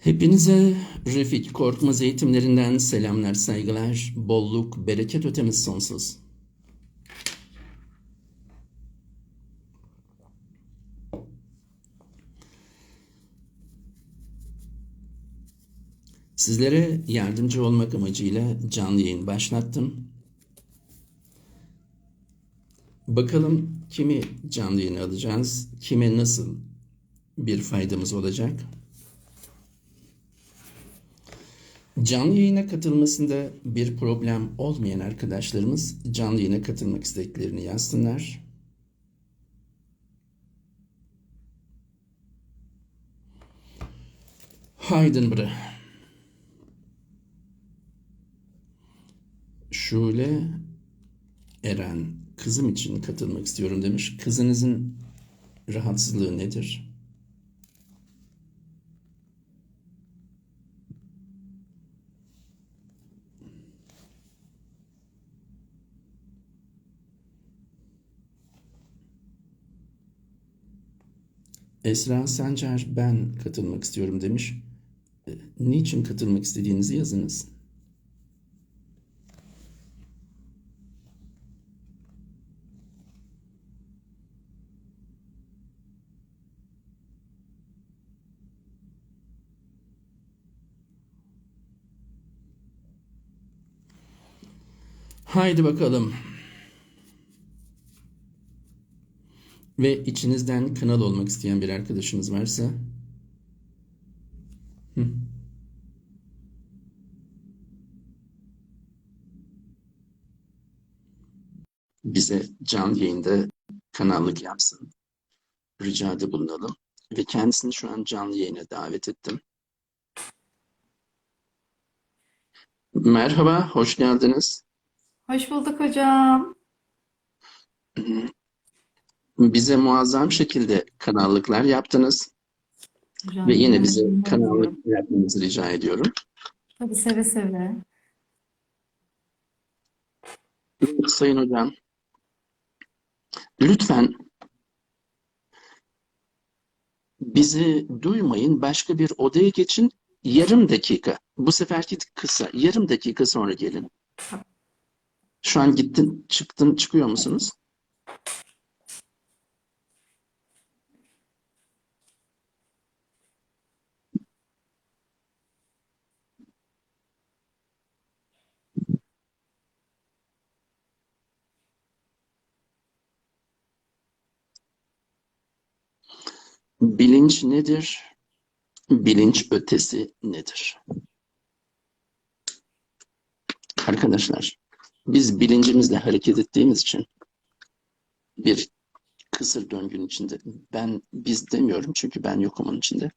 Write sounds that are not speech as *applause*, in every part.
Hepinize Refik Korkmaz eğitimlerinden selamlar, saygılar, bolluk, bereket ötemiz sonsuz. Sizlere yardımcı olmak amacıyla canlı yayın başlattım. Bakalım kimi canlı yayına alacağız, kime nasıl bir faydamız olacak? Canlı yayına katılmasında bir problem olmayan arkadaşlarımız canlı yayına katılmak istediklerini yazsınlar. Haydın Şule Eren kızım için katılmak istiyorum demiş. Kızınızın rahatsızlığı nedir? Esra Sancar ben katılmak istiyorum demiş. E, Niçin katılmak istediğinizi yazınız. Haydi bakalım. Ve içinizden kanal olmak isteyen bir arkadaşınız varsa Hı. bize canlı yayında kanallık yapsın. Ricada bulunalım. Ve kendisini şu an canlı yayına davet ettim. Merhaba, hoş geldiniz. Hoş bulduk hocam. Bize muazzam şekilde kanallıklar yaptınız Hocam ve yine bize kanallık yapmanızı rica ediyorum. Tabii seve seve. Sayın hocam, lütfen bizi duymayın, başka bir odaya geçin. Yarım dakika. Bu seferki kısa. Yarım dakika sonra gelin. Şu an gittin, çıktın, çıkıyor musunuz? Bilinç nedir? Bilinç ötesi nedir? Arkadaşlar, biz bilincimizle hareket ettiğimiz için bir kısır döngünün içinde, ben biz demiyorum çünkü ben yokum onun içinde.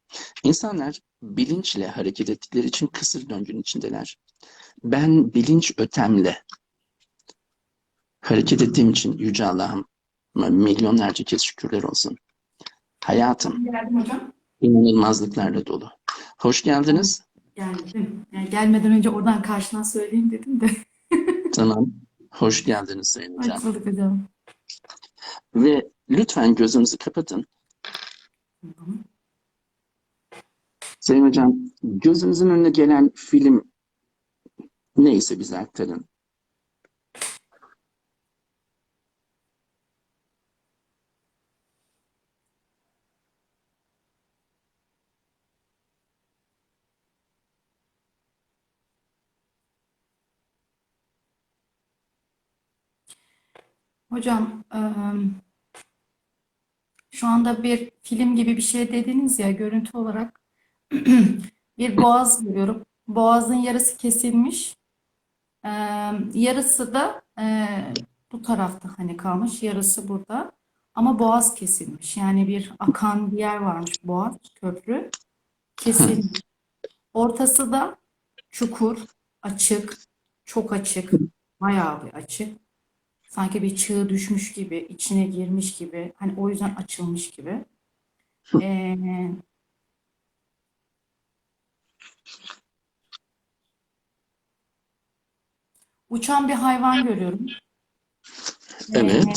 İnsanlar bilinçle hareket ettikleri için kısır döngünün içindeler. Ben bilinç ötemle hareket ettiğim için Yüce Allah'ım milyonlarca kez şükürler olsun. Hayatım Geldim hocam. inanılmazlıklarla dolu. Hoş geldiniz. Geldim. Yani gelmeden önce oradan karşına söyleyeyim dedim de. *laughs* Tamam. Hoş geldiniz Sayın Hocam. Hoş bulduk hocam. Ve lütfen gözünüzü kapatın. Tamam. Sayın Hocam, gözünüzün önüne gelen film neyse bize aktarın. Hocam şu anda bir film gibi bir şey dediniz ya görüntü olarak *clears throat* bir boğaz görüyorum. Boğazın yarısı kesilmiş. Yarısı da bu tarafta hani kalmış. Yarısı burada. Ama boğaz kesilmiş. Yani bir akan bir yer varmış boğaz köprü kesilmiş. *laughs* Ortası da çukur, açık, çok açık, bayağı bir açık. Sanki bir çığ düşmüş gibi, içine girmiş gibi. Hani o yüzden açılmış gibi. Ee, uçan bir hayvan görüyorum. Evet. Ee,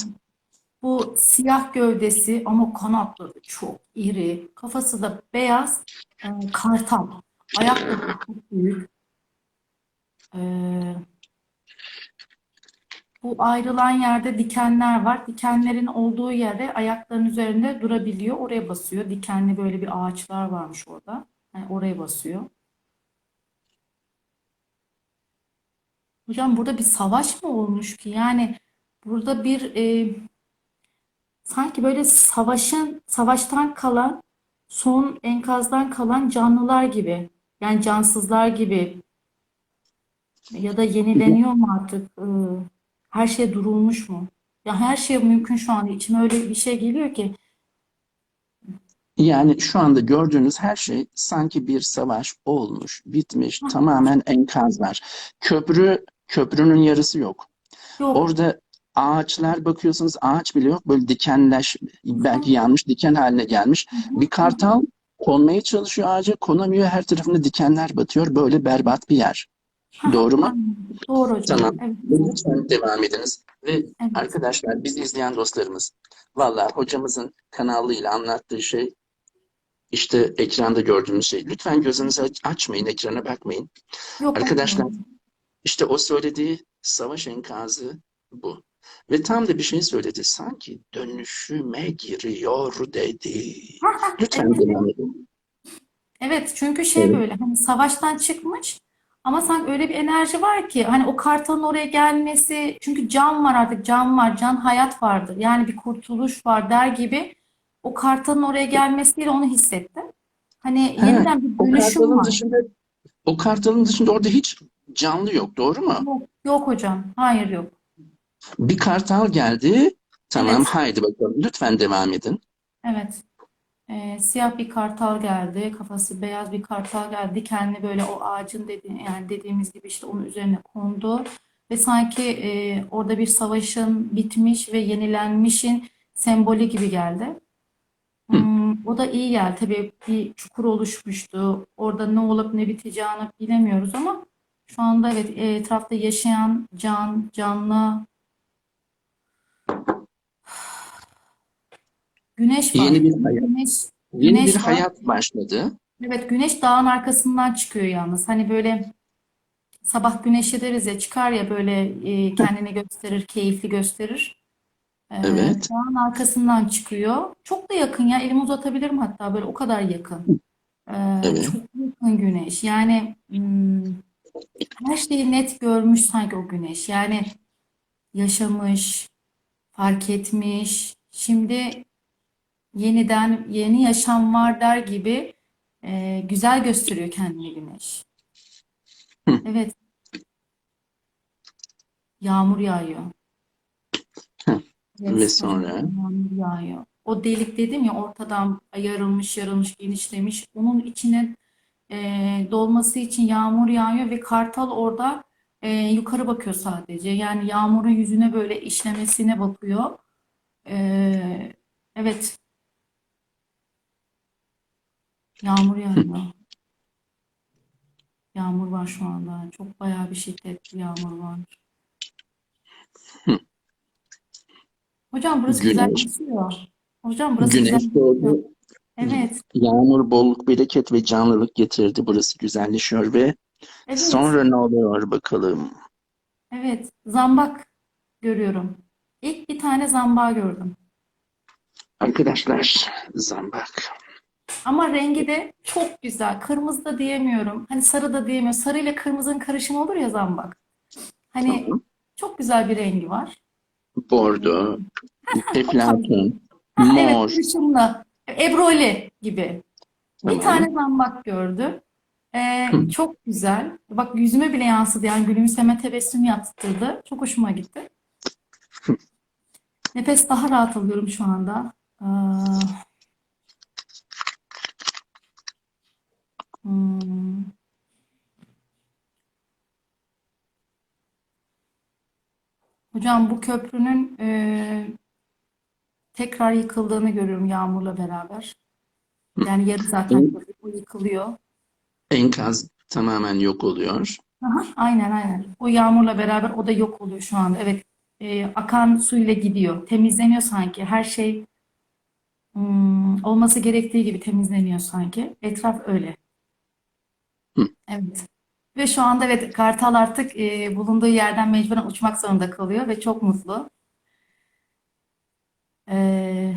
bu siyah gövdesi ama kanatları çok iri. Kafası da beyaz e, kartal. Ayakları çok büyük. Ee, bu ayrılan yerde dikenler var. Dikenlerin olduğu yere ayaklarının üzerinde durabiliyor. Oraya basıyor. Dikenli böyle bir ağaçlar varmış orada. Yani oraya basıyor. Hocam burada bir savaş mı olmuş ki? Yani burada bir e, sanki böyle savaşın savaştan kalan son enkazdan kalan canlılar gibi. Yani cansızlar gibi. Ya da yenileniyor mu artık? Ee, her şey durulmuş mu? Ya her şey mümkün şu anda. İçime öyle bir şey geliyor ki. Yani şu anda gördüğünüz her şey sanki bir savaş olmuş, bitmiş, tamamen enkazlar. Köprü, köprünün yarısı yok. Yok. Orada ağaçlar bakıyorsunuz ağaç bile yok. Böyle dikenleş, belki yanmış diken haline gelmiş. Bir kartal konmaya çalışıyor ağaca, konamıyor. Her tarafında dikenler batıyor. Böyle berbat bir yer. Doğru mu? Doğru hocam. Tamam. Evet. Lütfen devam ediniz. Ve Evet. arkadaşlar biz izleyen dostlarımız valla hocamızın kanalıyla anlattığı şey işte ekranda gördüğümüz şey. Lütfen gözünüzü aç- açmayın, ekrana bakmayın. Yok, Arkadaşlar bakmıyorum. işte o söylediği savaş enkazı bu. Ve tam da bir şey söyledi. Sanki dönüşüme giriyor dedi. Lütfen Evet. devam edin. Evet çünkü şey Evet. böyle hani savaştan çıkmış ama sanki öyle bir enerji var ki hani o kartalın oraya gelmesi çünkü can var artık can var can hayat vardır yani bir kurtuluş var der gibi o kartalın oraya gelmesiyle onu hissettim. Hani Ha, yeniden bir dönüşüm var. dışında o kartalın dışında orada hiç canlı yok, doğru mu? Yok, yok hocam hayır yok. Bir kartal geldi. Tamam, Evet. haydi bakalım. Lütfen devam edin. Evet. Ee, siyah bir kartal geldi. Kafası beyaz bir kartal geldi. Dikenli böyle o ağacın dedi, yani dediğimiz gibi işte onun üzerine kondu. Ve sanki e, orada bir savaşın bitmiş ve yenilenmişin sembolü gibi geldi. Hmm, o da iyi geldi. Tabii bir çukur oluşmuştu. Orada ne olup ne biteceğini bilemiyoruz ama şu anda evet e, etrafta yaşayan can, canlı güneş var. Yeni bir hayat. Güneş Yeni Güneş bir var. hayat başladı. Evet güneş dağın arkasından çıkıyor yalnız. Hani böyle sabah güneşi deriz ya çıkar ya böyle e, kendini gösterir, keyifli gösterir. Ee, Evet. dağın arkasından çıkıyor. Çok da yakın ya elimi uzatabilirim hatta böyle o kadar yakın. Ee, Evet. çok yakın güneş. Yani hmm, her şeyi net görmüş sanki o güneş. Yani yaşamış, fark etmiş. Şimdi yeniden yeni yaşam var der gibi e, güzel gösteriyor kendini güneş. Hı. Evet. Yağmur yağıyor. Hı. Evet, Ve sonra? yağmur yağıyor. O delik dedim ya ortadan yarılmış, yarılmış, genişlemiş. Onun içine e, dolması için yağmur yağıyor ve kartal orada e, yukarı bakıyor sadece. Yani yağmurun yüzüne böyle işlemesine bakıyor. E, evet. Yağmur yağıyor. Yağmur var şu anda. Çok bayağı bir şiddetli yağmur var. *laughs* Hocam burası güzel Güneş. esiyor. Hocam burası güzel Güneş doğdu. Evet. Yağmur bolluk, bereket ve canlılık getirdi. Burası güzelleşiyor ve Evet. sonra ne oluyor bakalım. Evet. Zambak görüyorum. İlk bir tane zambağı gördüm. Arkadaşlar, zambak. Ama rengi de çok güzel. Kırmızı da diyemiyorum. Hani sarı da diyemiyorum. Sarı ile kırmızının karışımı olur ya zambak. Hani Tamam. çok güzel bir rengi var. Bordo, *laughs* eflatun, Ha, evet, mor. karışımlı. Ebroli gibi. Bir Tamam. tane zambak gördüm. Ee, Hı. çok güzel. Bak yüzüme bile yansıdı. Yani gülümseme tebessüm yaptırdı. Çok hoşuma gitti. Nefes daha rahat alıyorum şu anda. Aa, hmm. Hocam bu köprünün e, tekrar yıkıldığını görüyorum yağmurla beraber. Yani yarı zaten köprü o yıkılıyor. Enkaz tamamen yok oluyor. Aha, aynen aynen. O yağmurla beraber o da yok oluyor şu anda. Evet, e, akan suyla gidiyor. Temizleniyor sanki. Her şey hmm, olması gerektiği gibi temizleniyor sanki. Etraf öyle. Evet. Ve şu anda evet Kartal artık e, bulunduğu yerden mecburen uçmak zorunda kalıyor ve çok mutlu. Ee,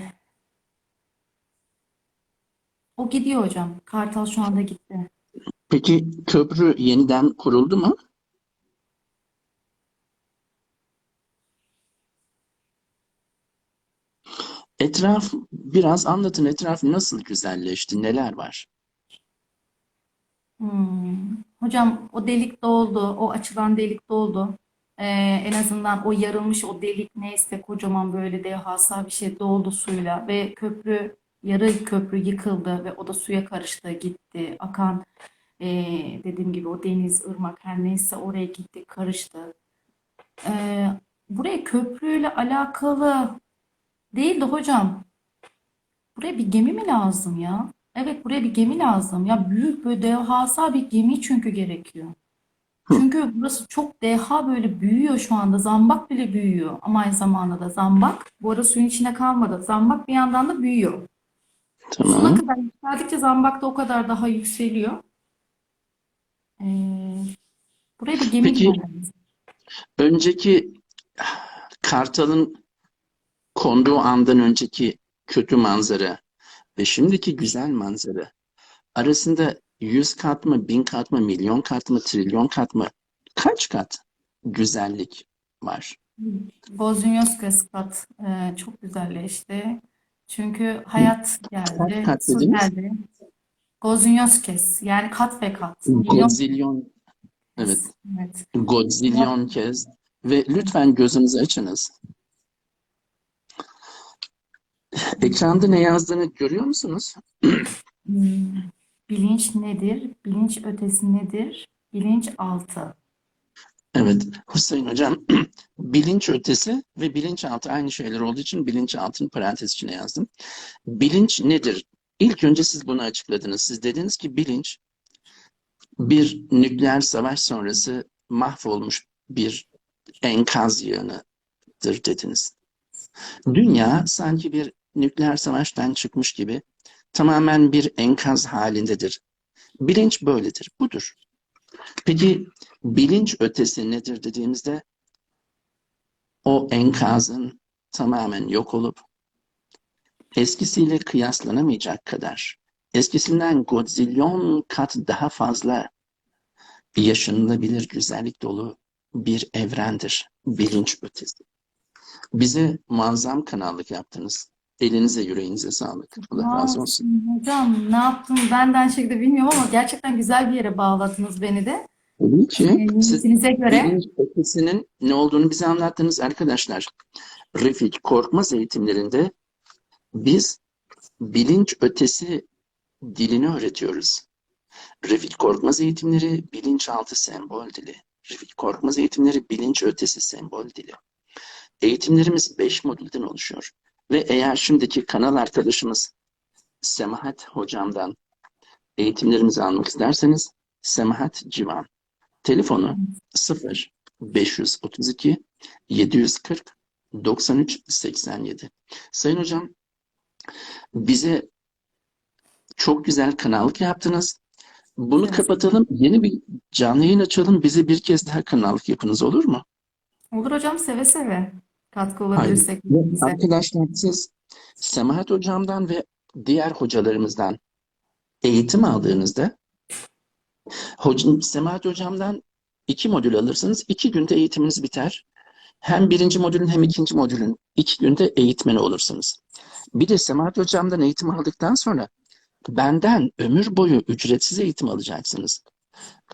o gidiyor hocam. Kartal şu anda gitti. Peki köprü yeniden kuruldu mu? Etraf biraz anlatın. Etraf nasıl güzelleşti? Neler var? Hmm. Hocam o delik doldu. O açılan delik doldu. Ee, en azından o yarılmış o delik neyse kocaman böyle devasa bir şey doldu suyla ve köprü yarı köprü yıkıldı ve o da suya karıştı gitti. Akan ee, dediğim gibi o deniz, ırmak her neyse oraya gitti karıştı. Ee, buraya köprüyle alakalı değil de hocam buraya bir gemi mi lazım ya? Evet buraya bir gemi lazım. Ya büyük böyle devasa bir gemi çünkü gerekiyor. Çünkü burası çok deha böyle büyüyor şu anda. Zambak bile büyüyor. Ama aynı zamanda da zambak. Bu arada suyun içine kalmadı. Zambak bir yandan da büyüyor. Tamam. kadar yükseldikçe zambak da o kadar daha yükseliyor. Ee, buraya bir gemi Peki gelmemiz. önceki Kartal'ın konduğu andan önceki kötü manzara ve şimdiki güzel manzara arasında yüz kat mı, bin kat mı, milyon kat mı, trilyon kat mı? Kaç kat güzellik var? Bozunyoskes kat e, çok güzelleşti. Çünkü hayat Kaç geldi, kat su geldi. Gozunyoskes yani kat ve kat. Godzilyon, evet. Evet. godzilyon kez. Ve lütfen gözünüzü açınız. *laughs* Ekranda ne yazdığını görüyor musunuz? Hmm. Bilinç nedir? Bilinç ötesi nedir? Bilinç altı. Evet, Hüseyin Hocam, *clears throat* bilinç ötesi ve bilinçaltı aynı şeyler olduğu için bilinçaltını parantez içine yazdım. Bilinç nedir? İlk önce siz bunu açıkladınız. Siz dediniz ki bilinç bir nükleer savaş sonrası mahvolmuş bir enkaz yığınıdır dediniz. Dünya sanki bir nükleer savaştan çıkmış gibi tamamen bir enkaz halindedir. Bilinç böyledir, budur. Peki bilinç ötesi nedir dediğimizde o enkazın tamamen yok olup eskisiyle kıyaslanamayacak kadar eskisinden godzilyon kat daha fazla yaşanılabilir güzellik dolu bir evrendir bilinç ötesi. Bize muazzam kanallık yaptınız. Elinize yüreğinize sağlık. Allah razı olsun. hocam? Ne yaptım? Ben de aynı şekilde bilmiyorum ama gerçekten güzel bir yere bağladınız beni de. Tabii ki Ee, siz niyetinize göre. bilinç ötesinin ne olduğunu bize anlattınız arkadaşlar. Refik Korkmaz eğitimlerinde biz bilinç ötesi dilini öğretiyoruz. Refik Korkmaz eğitimleri bilinçaltı sembol dili. Refik Korkmaz eğitimleri bilinç ötesi sembol dili. Eğitimlerimiz 5 modülden oluşuyor. Ve eğer şimdiki kanal arkadaşımız Semahat hocamdan eğitimlerimizi almak isterseniz Semahat Civan. Telefonu 0 532 740 93 87. Sayın hocam bize çok güzel kanallık yaptınız. Bunu Evet. kapatalım. Yeni bir canlı yayın açalım. Bize bir kez daha kanallık yapınız olur mu? Olur hocam seve seve. Katkı Hayır. olabilirsek birbirimize. Arkadaşlar siz Semahat hocamdan ve diğer hocalarımızdan eğitim aldığınızda hocam, Semahat hocamdan iki modül alırsınız. iki günde eğitiminiz biter. Hem birinci modülün hem ikinci modülün iki günde eğitmeni olursunuz. Bir de Semahat hocamdan eğitim aldıktan sonra benden ömür boyu ücretsiz eğitim alacaksınız.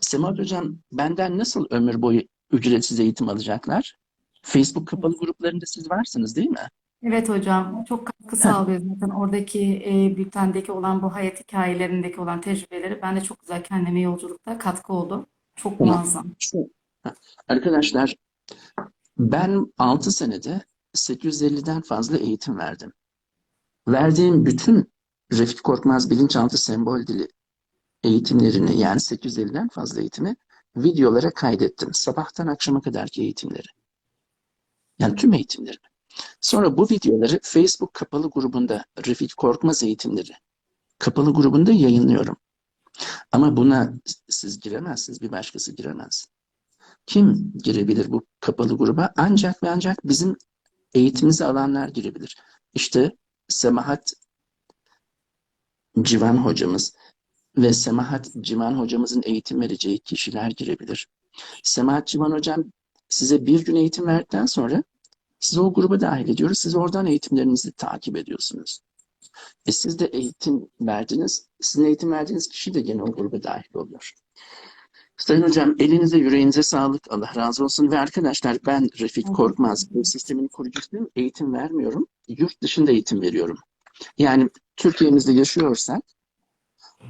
Semahat hocam benden nasıl ömür boyu ücretsiz eğitim alacaklar? Facebook kapalı gruplarında siz varsınız değil mi? Evet hocam çok katkı sağlıyor zaten oradaki e, bültendeki olan bu hayat hikayelerindeki olan tecrübeleri ben de çok güzel kendime yolculukta katkı oldu. Çok muazzam. Arkadaşlar ben 6 senede 850'den fazla eğitim verdim. Verdiğim bütün Refik Korkmaz bilinçaltı sembol dili eğitimlerini yani 850'den fazla eğitimi videolara kaydettim. Sabahtan akşama kadarki eğitimleri. Yani tüm eğitimleri. Sonra bu videoları Facebook kapalı grubunda Refik Korkmaz eğitimleri kapalı grubunda yayınlıyorum. Ama buna siz giremezsiniz, bir başkası giremez. Kim girebilir bu kapalı gruba? Ancak ve ancak bizim eğitimimizi alanlar girebilir. İşte Semahat Civan hocamız ve Semahat Civan hocamızın eğitim vereceği kişiler girebilir. Semahat Civan hocam size bir gün eğitim verdikten sonra sizi o gruba dahil ediyoruz. Siz oradan eğitimlerinizi takip ediyorsunuz. E siz de eğitim verdiniz. Sizin eğitim verdiğiniz kişi de gene o gruba dahil oluyor. Sayın Hocam elinize yüreğinize sağlık. Allah razı olsun. Ve arkadaşlar ben Refik Korkmaz bu sistemin kurucusuyum. Eğitim vermiyorum. Yurt dışında eğitim veriyorum. Yani Türkiye'mizde yaşıyorsak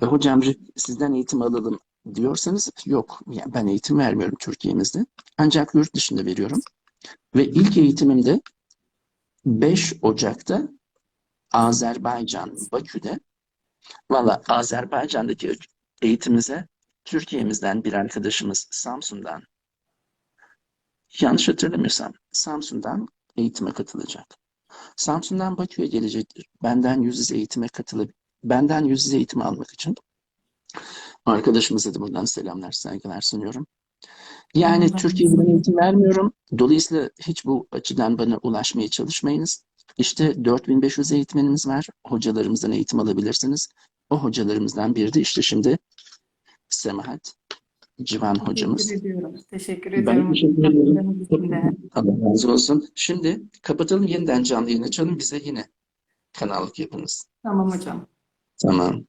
hocam sizden eğitim alalım diyorsanız yok. Yani ben eğitim vermiyorum Türkiye'mizde. Ancak yurt dışında veriyorum. Ve ilk eğitimimde 5 Ocak'ta Azerbaycan, Bakü'de valla Azerbaycan'daki eğitimimize Türkiye'mizden bir arkadaşımız Samsun'dan yanlış hatırlamıyorsam Samsun'dan eğitime katılacak. Samsun'dan Bakü'ye gelecek. Benden yüz yüze eğitime katılıp benden yüz yüze eğitim almak için arkadaşımıza da buradan selamlar, saygılar sunuyorum. Yani Allah Türkiye'de ben eğitim vermiyorum. Dolayısıyla hiç bu açıdan bana ulaşmaya çalışmayınız. İşte 4500 eğitmenimiz var. Hocalarımızdan eğitim alabilirsiniz. O hocalarımızdan biri de işte şimdi Semahat Civan hocamız. Teşekkür ediyorum. Teşekkür Ben ediyorum. teşekkür ederim. Katkılarınız için de. Allah razı olsun. Şimdi kapatalım yeniden canlı yayın açalım. Bize yine kanallık yapınız. Tamam hocam. Tamam.